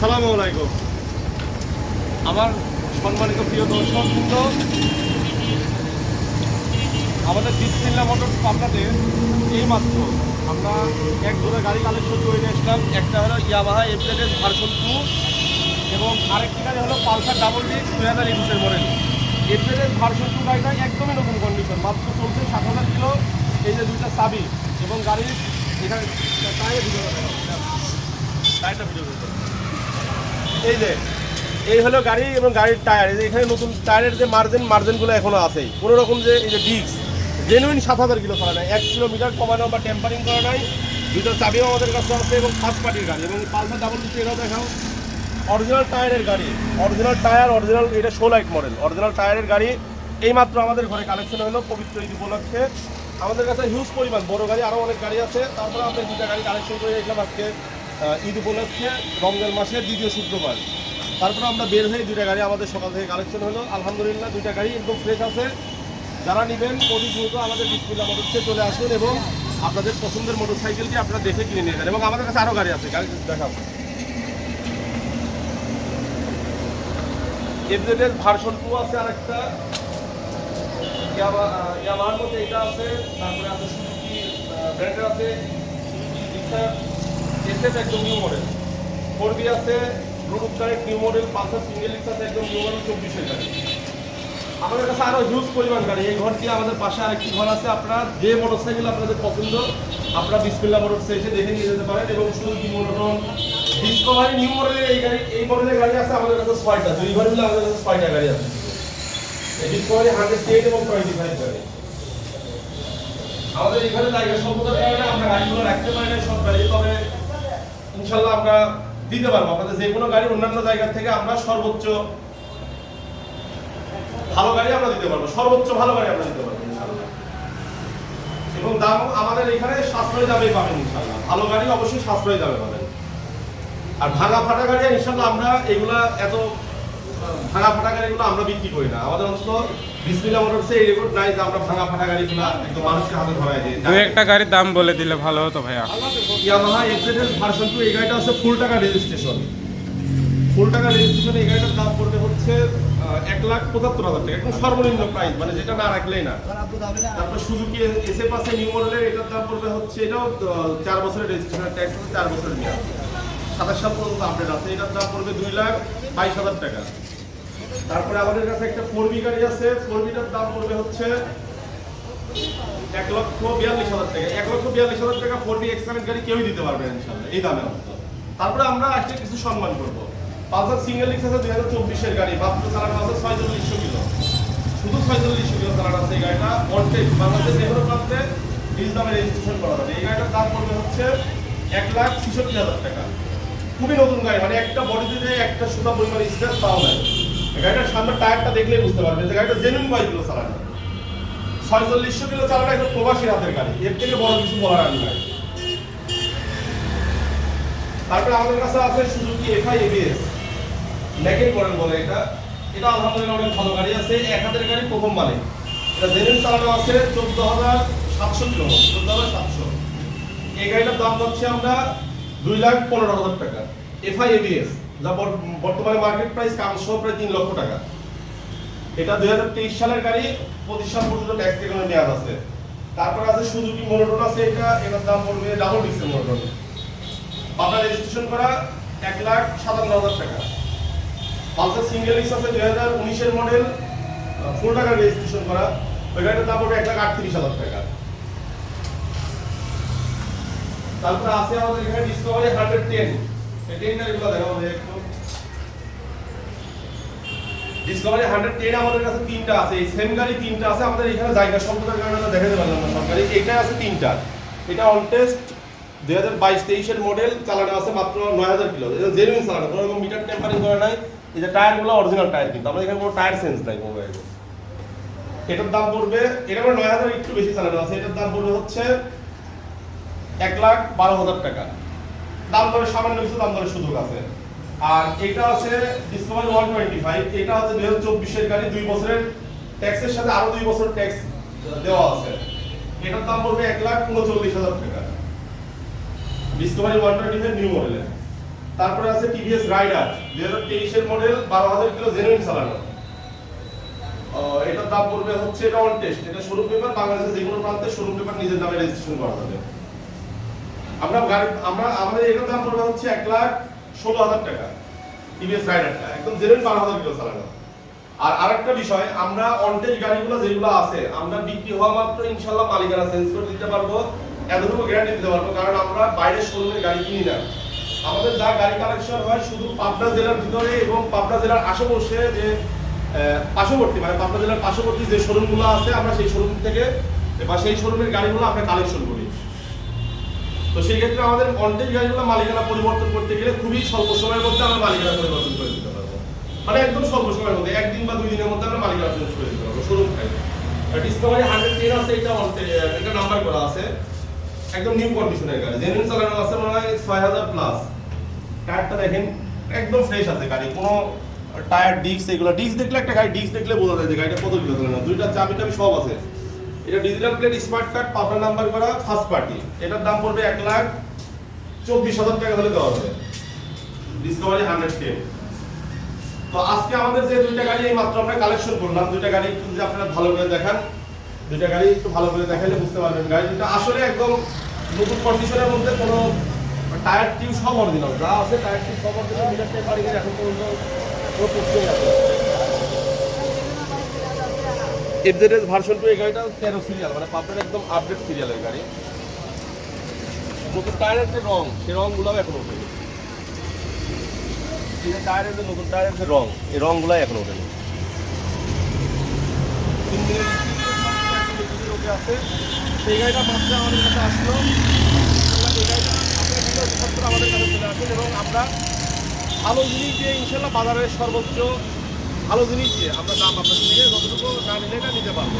আসসালামু আলাইকুম। আমার সম্মানিত প্রিয় দর্শক বৃন্দ, আমাদের বিসমিল্লা মোটরস পাবনাতে এই মাত্র আমরা এক দুটো গাড়ি কালেকশন করে নিয়ে আসলাম। একটা হলো ইয়ামাহা এফজেডএস ভার্সন টু এবং আরেকটি গাড়ি হলো পালসার ডাবল ডিক্স দুই হাজার একুশের মডেল। এফজেডএস ভার্সন টু গাড়িটা একদমই নতুন কন্ডিশন মাত্র চলছে সাত হাজার কিলো। এই যে দুইটা চাবি এবং গাড়ির এখানে টায়ার ভিডিও টায়ারটা ভিডিও করতে এই যে, এই হলো গাড়ি এবং গাড়ির টায়ার। এই যে এখানে নতুন টায়ারের যে মার্জিন মার্জিনগুলো এখনও আছে। কোনো রকম যে এই যে ডিস্ক জেনুইন সাত হাজার কিলো চলা নাই। এক কিলোমিটার কমানো বা টেম্পারিং করা নাই। দুটো চাবিও আমাদের কাছে আছে এবং ফার্স্ট পার্টির গাড়ি। এবং পালসার ডাবল ডিস্ক এটাও দেখাও। অরিজিনাল টায়ারের গাড়ি। অরিজিনাল টায়ার অরিজিনাল এটা শো লাইট মডেল অরিজিনাল টায়ারের গাড়ি এইমাত্র আমাদের ঘরে কালেকশন হলো, পবিত্র ঈদ উপলক্ষে। আমাদের কাছে হিউজ পরিমাণ। বড় গাড়ি আরও অনেক গাড়ি আছে। তারপরে আমরা দুটা গাড়ি কালেকশন করে রেখলাম আজকে। ঈদ উপলক্ষে রমজান মাসের দ্বিতীয় শুক্রবার। তারপরে আমরা বের হয়ে দুইটা গাড়ি আমাদের সকাল থেকে কালেকশন হলো। আলহামদুলিল্লাহ, দুইটা গাড়ি একদম ফ্রেশ আছে। যারা নেবেন, অতি দ্রুত আমাদের বিসমিল্লা মোটরসে চলে আসুন এবং আপনাদের পছন্দের মোটরসাইকেলটি আপনারা দেখে কিনে নিয়ে যান এবং আমাদের কাছে আরও গাড়ি আছে। গাড়ি দেখাবো এফজেডের ভার্সন টু আছে আরেকটা। ইয়ামাহার মধ্যে এটা আছে। তারপরে আছে সুজুকি ব্র্যান্ডের আছে। সুজুকি এসএফ একদম নিউ মডেল ফোর বি আছে Bluetooth connect new model Pulsar single X আছে, একদম নিউ মডেল চব্বিশের গাড়ি। আমাদের কাছে আরও হিউজ পরিমাণ গাড়ি। এই ঘর আমাদের পাশে আরেকটি ঘর আছে। আপনার যে মোটরসাইকেল আপনাদের পছন্দ, আপনারা বিসমিল্লা মোটরসে এসে দেখে নিয়ে যেতে পারেন এবং সুজুকি মোটরন ডিসকভারি নিউ মডেলের এই গাড়ি এই মডেলের গাড়ি আছে আমাদের কাছে ছয়টা। দুই ঘর মিলে আমাদের কাছে ছয়টা গাড়ি আছে। ডিসকভারি হান্ড্রেড টেন এবং টোয়েন্টি ফাইভ গাড়ি। আমাদের এখানে জায়গা স্বল্পতার কারণে আমরা গাড়িগুলো রাখতে পারি না সব গাড়ি, তবে ইনশাল্লাহ আমরা দিতে পারব। আমাদের যে কোনো গাড়ি অন্যান্য জায়গা থেকে আমরা সর্বোচ্চ ভালো গাড়ি আমরা দিতে পারব। সর্বোচ্চ ভালো গাড়ি আমরা দিতে পারব এবং দাম আমাদের এখানে সাশ্রয় যাবে পাবেন ইনশাল্লাহ ভালো গাড়ি অবশ্যই সাশ্রয় যাবে পাবেন। আর ভাঙা ফাটা গাড়ি ইনশাল্লাহ আমরা এগুলা এত ভাঙা ফাটা গাড়িগুলো আমরা বিক্রি করি না। আমাদের অন্তত বিসমিল্লা মোটরসে এই রেকর্ড নাই যে আমরা ভাঙা ফাটা গাড়িগুলো একদম মানুষকে হাতে ধরাই দিই। দু একটা গাড়ির দাম বলে দিলে ভালো হতো ভাইয়া। ইয়ামাহা এক্সেডেন্স ভার্সন টু এই গাড়িটা আছে ফুল টাকা রেজিস্ট্রেশন ফুল টাকা রেজিস্ট্রেশন এই গাড়িটার দাম পড়বে হচ্ছে এক লাখ পঁচাত্তর হাজার টাকা। একদম সর্বনিম্ন প্রাইস মানে যেটা না রাখলেই না। তারপর সুজুকি এসে পাশে নিউ মডেলের এটার দাম পড়বে হচ্ছে এটাও চার বছরের রেজিস্ট্রেশন ট্যাক্স চার বছরের নিয়ে সাতাশ সাল পর্যন্ত আপডেট আছে এটার দাম পড়বে দুই লাখ বাইশ হাজার টাকা। তারপরে আমাদের কাছে একটা ফোর বি গাড়ি আছে। ফোর বিটার দাম পড়বে হচ্ছে এক লক্ষ বিয়াল্লিশ হাজার টাকা। এক লক্ষ বিয়াল্লিশ হাজার টাকা ফোর বি এক্সপ্রেস গাড়ি কেউই দিতে পারবে ইনশাল্লাহ এই দামে তারপরে আমরা আসলে কিছু সম্মান করব। পালসার সিঙ্গেল এক্স আছে দুই হাজার চব্বিশের গাড়ি, মাত্র চালানো আছে ছয়চল্লিশশো কিলো। শুধু ছয়চল্লিশশো কিলো চালানো আছে এই গাড়িটা। অনটেক বাংলাদেশ যে প্রান্তে নিজ দামে রেজিস্ট্রেশন করা যাবে। এই গাড়িটার দাম পড়বে হচ্ছে এক লাখ ছেষট্টি হাজার টাকা। খুবই নতুন গাড়ি মানে একটা বডিতে একটা সুতা পরিমাণ স্পেস পাওয়া যায়। গাড়িটার সামনে টায়ারটা দেখলেই বুঝতে পারবে যে গাড়িটা জেনুইন বাইকগুলো চালানো। ছয়চল্লিশশো কিলো চালানো একদম প্রবাসীর হাতের গাড়ি। এর থেকে বড় কিছু বলার আমি নাই। তারপরে আমাদের কাছে আছে সুজুকি এফআই এবিএস লেকের মডেল বলে এটা। এটা আলহামদুলিল্লাহ অনেক ভালো গাড়ি আছে। এক হাতের গাড়ি প্রথম মানে এটা জেনুইন চালানো আছে চোদ্দ হাজার সাতশো কিলো। চোদ্দ হাজার সাতশো। এই গাড়িটার দাম পাচ্ছি আমরা দুই লাখ পনেরো হাজার টাকা। এফআই এবিএস যা বর্তমানে মার্কেট প্রাইস কামসহ প্রায় তিন লক্ষ টাকা। এটা দুই হাজার তেইশ সালের গাড়ি, পঁচিশ সাল পর্যন্ত ট্যাক্স থেকে নেওয়া আছে। তারপর আছে সুজুকি মোটরন আছে, এটা এটার দাম পড়বে ডাবল ডিক্সের মোটরন আপনার রেজিস্ট্রেশন করা এক লাখ সাতান্ন হাজার টাকা। পালসার সিঙ্গেল এক্স আছে দুই হাজার উনিশের মডেল ফুল টাকা রেজিস্ট্রেশন করা। ওই গাড়িটার দাম পড়বে এক লাখ আটত্রিশ হাজার টাকা। তারপরে আছে আমাদের এখানে ডিসকভারি হান্ড্রেড টেন এই টেন দেখা আমাদের একটু ডিসকভারি হান্ড্রেড টেন আমাদের কাছে তিনটা আছে এই সেম গাড়ি তিনটা আছে, আমাদের এখানে জায়গা সম্পদের কারণে দেখাতে পারলাম না সব গাড়ি আছে তিনটা এটা অন টেস্ট দুই হাজার বাইশ তেইশের মডেল চালানো আছে মাত্র নয় হাজার কিলো। এটা জেনুইন চালানো কোনো রকম মিটার টেম্পারিং করা নাই। এই যে টায়ারগুলো অরিজিনাল টায়ার কিন্তু, আমাদের এখানে কোনো টায়ার সেন্স নাই মোবাইলে এটার দাম পড়বে এটা আমার নয় হাজার একটু বেশি চালানো আছে। এটার দাম পড়বে হচ্ছে এক লাখ বারো হাজার টাকা। দাম দরে সামান্য কিছু, দাম দরে সুযোগ আছে। আর এটা আছে ডিসকভারি ওয়ান টোয়েন্টি ফাইভ এটা হচ্ছে দুই হাজার চব্বিশের গাড়ি, দুই বছরের ট্যাক্সের সাথে আরও দুই বছর ট্যাক্স দেওয়া আছে। এটার দাম পড়বে এক লাখ উনচল্লিশ হাজার টাকা। Discover one twenty five new মডেলের তারপরে আছে টিভিএস রাইডার দুই হাজার তেইশের মডেল বারো হাজার কিলো জেনুইন চালানো। এটার দাম পড়বে হচ্ছে এটা অন টেস্ট এটা শোরুম পেপার বাংলাদেশের যে কোনো প্রান্তে শোরুম পেপার নিজের নামে রেজিস্ট্রেশন করা যাবে। আমরা আমরা আমাদের এটার দাম পড়বে হচ্ছে এক লাখ ষোলো হাজার টাকা টিভিএস রাইডারটা, একদম জেনুইন বারো হাজার কিলো চালানো। আর আরেকটা বিষয়, আমরা অনটেজ গাড়িগুলো যেগুলো আছে, আমরা বিক্রি হওয়া মাত্র ইনশাল্লাহ মালিকানা চেঞ্জ করে দিতে পারব, এতটুকু গ্যারান্টি দিতে পারব, কারণ আমরা বাইরের শোরুমে গাড়ি কিনি না। আমাদের যা গাড়ি কালেকশন হয় শুধু পাবনা জেলার ভিতরে এবং পাবনা জেলার আশেপাশে যে পার্শ্ববর্তী মানে পাবনা জেলার পার্শ্ববর্তী যে শোরুমগুলো আছে, আমরা সেই শোরুম থেকে, বা সেই শোরুমের গাড়িগুলো আমরা কালেকশন করি। তো সেই ক্ষেত্রে আমাদের অনটেজ গাড়িগুলো মালিকানা পরিবর্তন করতে গেলে খুবই স্বল্প সময়ের মধ্যে আমরা মালিকানা পরিবর্তন করে দিতে পারব। মানে একদম স্বল্প সময়ের মধ্যে, একদিন বা দুই দিনের মধ্যে আমরা মালিকানা চেঞ্জ করে দিতে পারব শোরুম থেকে ডিসকভারি হান্ড্রেড টেন আছে, এটা এটা নাম্বার করা আছে। একদম নিউ কন্ডিশনের গাড়ি। জেনুইন চালানো আছে মনে হয় ছয় হাজার প্লাস টায়ারটা দেখেন, একদম ফ্রেশ আছে গাড়ি। কোনো টায়ার ডিস্ক এগুলো ডিস্ক দেখলে একটা গাড়ি ডিস্ক দেখলে বোঝা যায় যে গাড়িটা কত কিলো চালানো। দুইটা চাবি টাবি সব আছে। এটা digital plate smart card Pabna number করা ফার্স্ট পার্টি এটার দাম পড়বে এক লাখ চব্বিশ হাজার টাকা হলে দেওয়া হবে। ডিসকভারি হান্ড্রেড টেন তো আজকে আমাদের যে দুইটা গাড়ি, এই মাত্র আমরা কালেকশন করলাম। দুইটা গাড়ি একটু যদি আপনারা ভালো করে দেখান। দুইটা গাড়ি একটু ভালো করে দেখাইলে বুঝতে পারবেন গাড়ি দুটো আসলে একদম নতুন কন্ডিশনের মধ্যে কোনো টায়ার টিউব সব অরিজিনাল যা আছে টায়ার টিউব সব অরিজিনাল মিটার এখন পর্যন্ত আছে এফজেডএস ভার্সন টু এই গাড়িটা তেরো সিরিয়াল মানে পাপের একদম আপডেট সিরিয়ালের গাড়ি। নতুন টায়ারের যে রং। সেই রংগুলোও এখন ওঠেনি। টায়ারের যে নতুন টায়ারের যে রং। এই রংগুলাই এখন ওঠেনি। তিন দিনের সেই গাড়িটা মাত্র আমাদের কাছে আসলো। আমাদের কাছে চলে আসেন এবং আমরা ভালো জিনিস দিয়ে ইনশাল্লাহ বাজারের সর্বোচ্চ ভালো জিনিস আমরা দাম আপনার থেকে যতটুকু না নিলে এটা নিতে পারব।